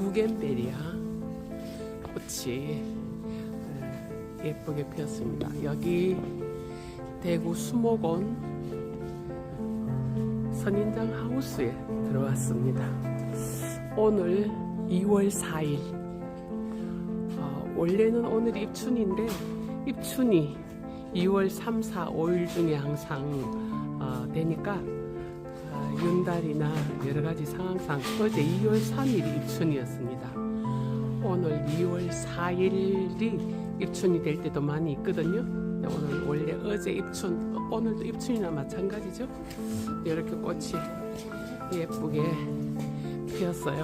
부겐베리아 꽃이 예, 예쁘게 피었습니다. 여기 대구 수목원 선인장 하우스에 들어왔습니다. 오늘 2월 4일. 어, 원래는 오늘 입춘인데 입춘이 2월 3, 4, 5일 중에 항상 어, 되니까 아, 윤달이나 여러 가지 상황상 어제 2월 3일이 입춘이었습니다. 오늘 2월 4일이 입춘이 될 때도 많이 있거든요. 오늘 원래 어제 입춘, 어, 오늘도 입춘이나 마찬가지죠. 이렇게 꽃이 예쁘게 피었어요.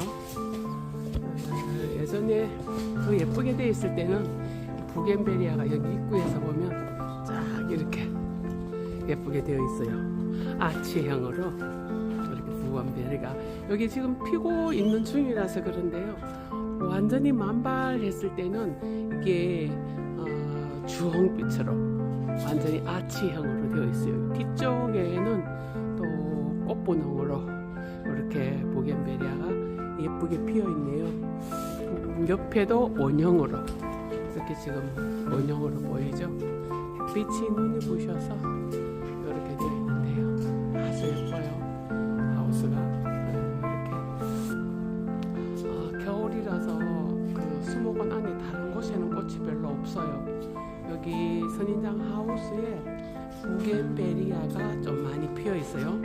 아, 예전에 더 예쁘게 돼 있을 때는 부겐베리아가 여기 입구에서 보면 쫙 이렇게 예쁘게 되어 있어요. 아치형으로 이렇게 부건베리가 여기 지금 피고 있는 중이라서 그런데요. 완전히 만발했을 때는 이게 어, 주홍빛으로 완전히 아치형으로 되어 있어요. 뒤쪽에는 또 꽃분홍으로 이렇게 보겐베리아가 예쁘게 피어 있네요. 음, 옆에도 원형으로 이렇게 지금 원형으로 보이죠? 빛이 눈이 부셔서 별로 없어요. 여기 선인장 하우스에 부겐베리아가 좀 많이 피어 있어요.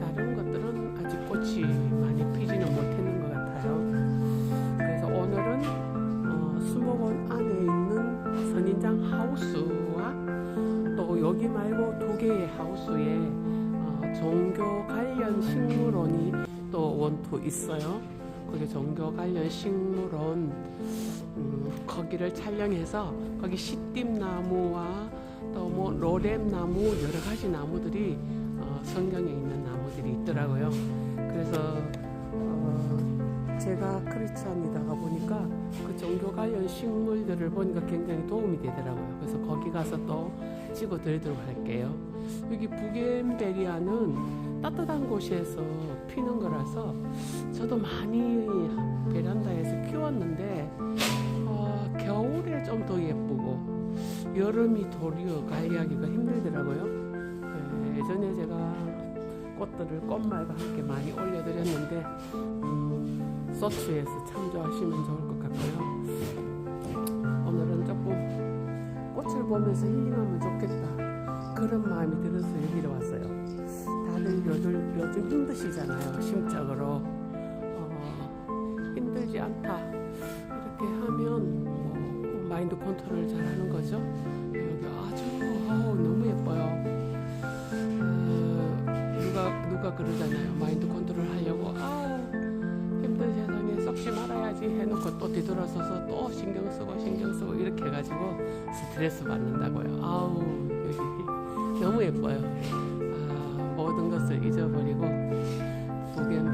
다른 것들은 아직 꽃이 많이 피지는 못했는 것 같아요. 그래서 오늘은 어, 수목원 안에 있는 선인장 하우스와 또 여기 말고 두 개의 하우스에 어, 종교 관련 식물원이 또 원투 있어요. 거기 종교 관련 식물원 음, 거기를 촬영해서 거기 시띠나무와 또 뭐 로렘나무 여러 가지 나무들이 어, 성경에 있는 나무들이 있더라고요. 그래서 어, 제가 크리스찬이다가 보니까 그 종교 관련 식물들을 보니까 굉장히 도움이 되더라고요. 그래서 거기 가서 또 찍어 드리도록 할게요. 여기 부겐베리아는 따뜻한 곳에서 피는 거라서 저도 많이 베란다에서 키웠는데 좀 더 예쁘고 여름이 도리어 관리하기가 힘들더라고요. 예, 예전에 제가 꽃들을 꽃말과 함께 많이 올려드렸는데 음, 서치에서 참조하시면 좋을 것 같고요. 오늘은 조금 꽃을 보면서 힐링하면 좋겠다 그런 마음이 들어서 여기로 왔어요. 다들 요즘, 요즘 힘드시잖아요. 심적으로 어, 힘들지 않다 마인드 컨트롤 잘 하는 거죠. 여기 아주 아우, 너무 예뻐요. 어, 누가 누가 그러잖아요. 마인드 컨트롤 하려고 아우 힘든 세상에 썩지 말아야지 해놓고 또 뒤돌아서서 또 신경 쓰고 신경 쓰고 이렇게 해가지고 스트레스 받는다고요. 아우 여기 너무 예뻐요. 아, 모든 것을 잊어버리고 부겐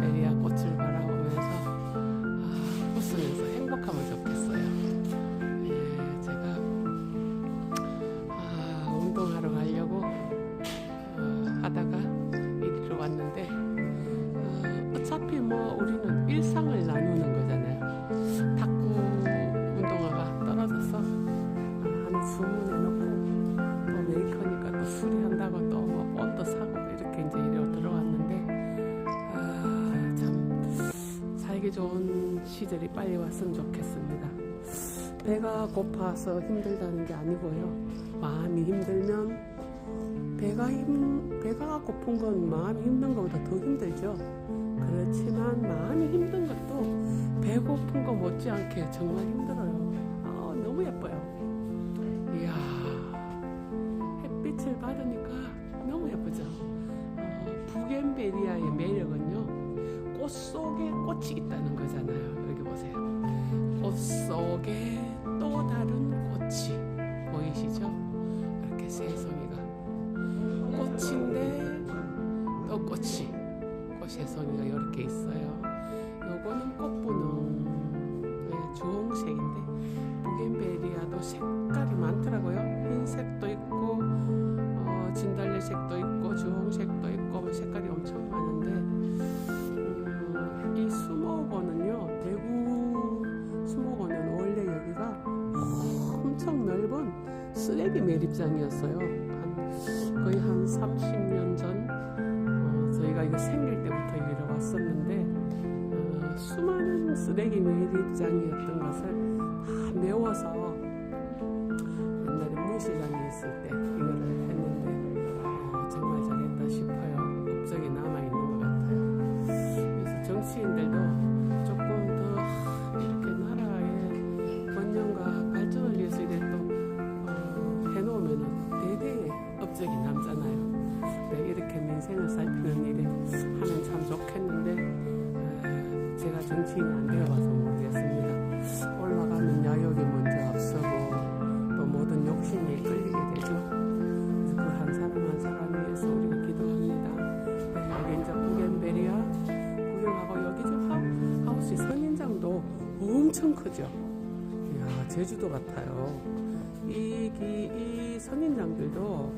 시절이 빨리 왔으면 좋겠습니다. 배가 고파서 힘들다는 게 아니고요. 마음이 힘들면 배가 힘 배가 고픈 건 마음이 힘든 것보다 더 힘들죠. 그렇지만 마음이 힘든 것도 배고픈 거 못지않게 정말 힘들어요. 아 너무 예뻐요. 이야 햇빛을 받으니까 너무 예쁘죠. 어, 부겐베리아의 매력은요 꽃 속에 꽃이 있다는 거잖아요. 보세요. 꽃 속에 또 다른 꽃이 보이시죠? 이렇게 새송이가 꽃인데 또 꽃이 꽃새송이가 이렇게 있어요. 요거는 꽃분홍 네, 주홍색인데 부겐베리아도 색깔이 많더라고요. 흰색도 있고 어, 진달래색도 있고 주홍색도 있고 뭐 색깔 매립장이었어요. 한 거의 한 30년 전 어, 저희가 이거 생길 때부터 여기로 왔었는데 어, 수많은 쓰레기 매립장이었던 것을 다 메워서 옛날에 문시장에 있을 때 이거를 했는데 어, 정말 잘했다 싶어요. 업적이 남아 있는 것 같아요. 그래서 정치인들도 정치인이 안 되어봐서 모르겠습니다. 올라가면 야욕이 먼저 앞서고 또 모든 욕심이 끌리게 되죠. 그래서 그 한 사람 한 사람 위해서 우리가 기도합니다. 네, 여기 이제 부겐베리아 구경하고 여기 저 하- 하우스 선인장도 엄청 크죠. 이야 제주도 같아요. 이, 기- 이 선인장들도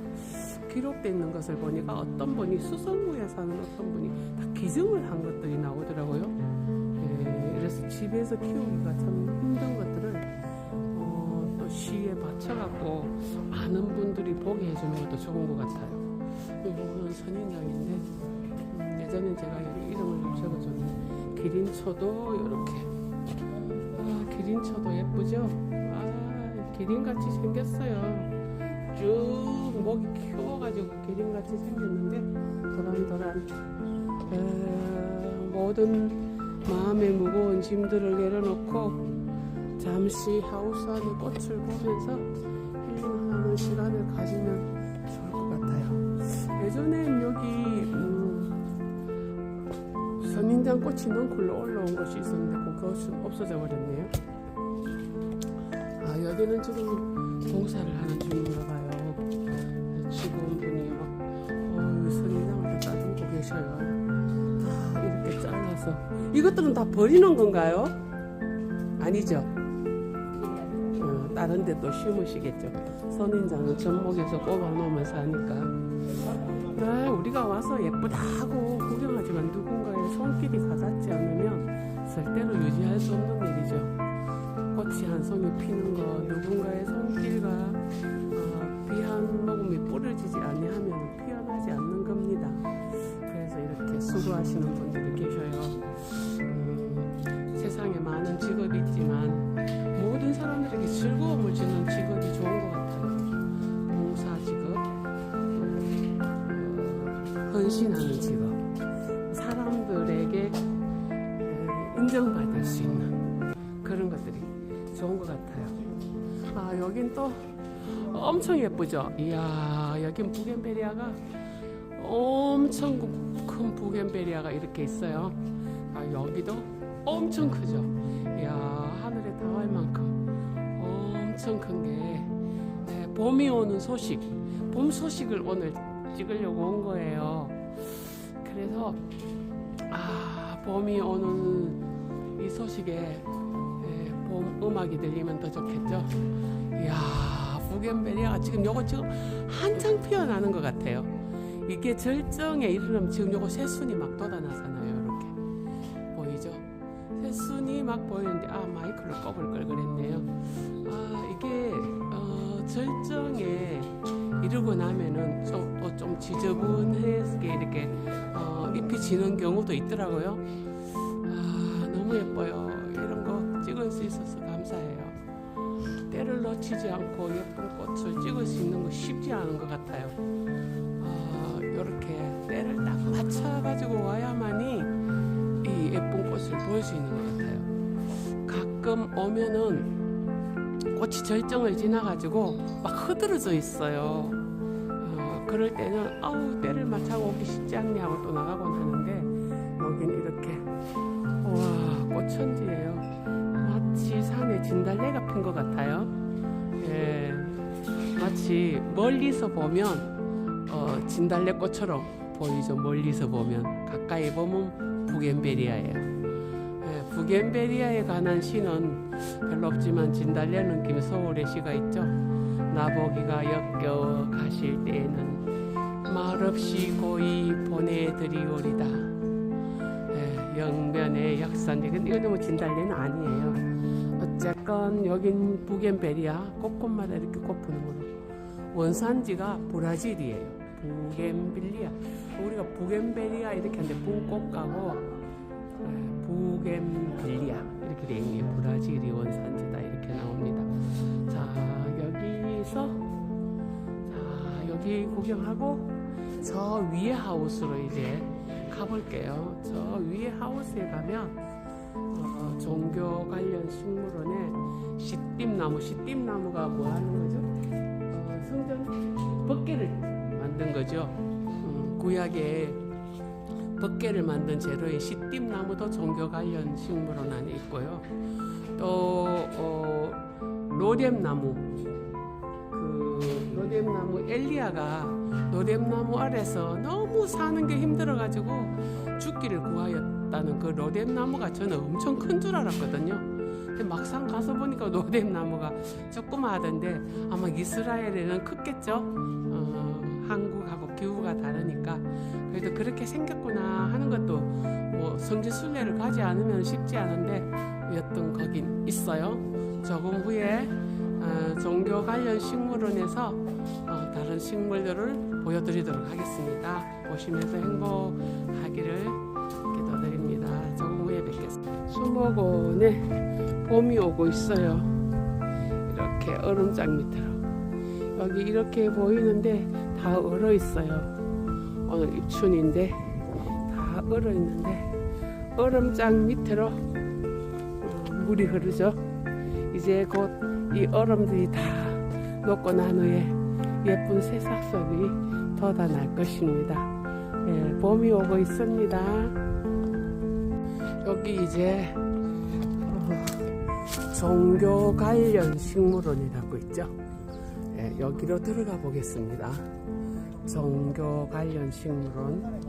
기록되어 있는 것을 보니까 어떤 분이 수성구에 사는 어떤 분이 다 기증을 한 것들이 나오더라고요. 예, 그래서 집에서 키우기가 참 힘든 것들을 어, 또 시에 바쳐갖고 많은 분들이 보게 해주는 것도 좋은 것 같아요. 이거는 선인장인데 음, 예전에 제가 이름을 좀 적어줬는데 기린초도 이렇게 아 기린초도 예쁘죠? 아 기린같이 생겼어요. 쭉 목이 키워가지고 기린같이 생겼는데 도란도란 에, 모든 마음의 무거운 짐들을 내려놓고 잠시 하우스 안에 꽃을 보면서 힐링하는 시간을 가지면 좋을 것 같아요. 예전엔 여기 음, 선인장 꽃이 넝쿨로 올라온 곳이 있었는데 그것은 없어져 버렸네요. 아 여기는 지금 공사를 하는 중인가 봐요. 이것들은 다 버리는 건가요? 아니죠. 어, 다른 데 또 심으시겠죠. 선인장은 전목에서 꼽아 놓으면서 하니까. 아, 우리가 와서 예쁘다고 구경하지만 누군가의 손길이 가닿지 않으면 절대로 유지할 수 없는 일이죠. 꽃이 한 송이 피는 거, 누군가의 손길과 어, 비한 모금이 뿌려지지 아니하면 피어나지 않는 겁니다. 수고하시는 분들이 계셔요. 음, 세상에 많은 직업이 있지만 모든 사람들에게 즐거움을 주는 직업이 좋은 것 같아요. 봉사 직업, 어, 헌신하는 직업, 사람들에게 에, 인정받을 수 있는 그런 것들이 좋은 것 같아요. 아 여긴 또 엄청 예쁘죠. 이야 여긴 부겐베리아가 엄청 큰 부겐베리아가 이렇게 있어요. 아 여기도 엄청 크죠. 이야 하늘에 닿을 만큼 엄청 큰게 봄이 오는 소식, 봄 소식을 오늘 찍으려고 온 거예요. 그래서 아 봄이 오는 이 소식에 예, 봄 음악이 들리면 더 좋겠죠. 이야 부겐베리아가 지금 요거 지금 한창 피어나는 것 같아요. 이게 절정에 이르면 지금 요거 새순이 막 돋아나잖아요. 이렇게 보이죠? 새순이 막 보이는데 아 마이크를 꼽을 걸 그랬네요. 아 이게 어, 절정에 이르고 나면은 좀좀 지저분하게 이렇게 어, 잎이 지는 경우도 있더라고요. 아 너무 예뻐요. 이런 거 찍을 수 있어서 감사해요. 때를 놓치지 않고 예쁜 꽃을 찍을 수 있는 거 쉽지 않은 것 같아요. 가지고 와야만이 이 예쁜 꽃을 볼 수 있는 것 같아요. 가끔 오면은 꽃이 절정을 지나가지고 막 흐드러져 있어요. 어, 그럴 때는 아우 때를 맞춰고 오기 쉽지 않네 하고 또 나가곤 하는데 여긴 이렇게 와 꽃천지예요. 마치 산에 진달래가 핀 것 같아요. 예, 마치 멀리서 보면 어, 진달래꽃처럼 보이죠. 멀리서 보면 가까이 보면 부겐베리아예요. 예, 부겐베리아에 관한 시는 별로 없지만 진달래는 김소월의 시가 있죠. 나보기가 역겨워 가실 때에는 말없이 고이 보내드리오리다. 예, 영변의 역산제. 근데 이거 너무 진달래는 아니에요. 어쨌건 여긴 부겐베리아 꽃꽃마다 이렇게 꽃 피는 거로 원산지가 브라질이에요. 부겐빌리아. 우리가 부겐베리아 이렇게 하는데 북꽃가고 예, 부겐빌리아 이렇게 돼 있네요. 브라질이 원산지다 이렇게 나옵니다. 자 여기서 자 여기 구경하고 저 위에 하우스로 이제 가볼게요. 저 위에 하우스에 가면 어, 종교 관련 식물원에 시띠나무, 시띠나무가 뭐 하는 거죠? 어, 성전 법계를 만든 거죠. 음, 구약에 법계를 만든 재료의 시띠나무도 종교 관련 식물원 안에 있고요. 또 어, 로뎀나무, 그 로뎀나무 엘리야가 로뎀나무 아래서 너무 사는 게 힘들어가지고 죽기를 구하였다는 그 로뎀나무가 저는 엄청 큰 줄 알았거든요. 근데 막상 가서 보니까 로뎀나무가 조그마하던데 아마 이스라엘에는 크겠죠. 어, 한국하고 기후가 다르니까 그래도 그렇게 생겼구나 하는 것도 뭐 성지 순례를 가지 않으면 쉽지 않은데 여튼 거긴 있어요. 조금 후에 어, 종교 관련 식물원에서 어, 다른 식물들을 보여드리도록 하겠습니다. 보시면서 행복하기를 기도드립니다. 조금 후에 뵙겠습니다. 수목원에 봄이 오고 있어요. 이렇게 얼음장 밑으로 여기 이렇게 보이는데 다 얼어 있어요. 오늘 입춘인데 다 얼어 있는데 얼음장 밑으로 어, 물이 흐르죠. 이제 곧 이 얼음들이 다 녹고 난 후에 예쁜 새싹색이 돋아날 것입니다. 예, 봄이 오고 있습니다. 여기 이제 어, 종교 관련 식물원이라고 있죠. 예, 여기로 들어가 보겠습니다. 종교 관련 식물원.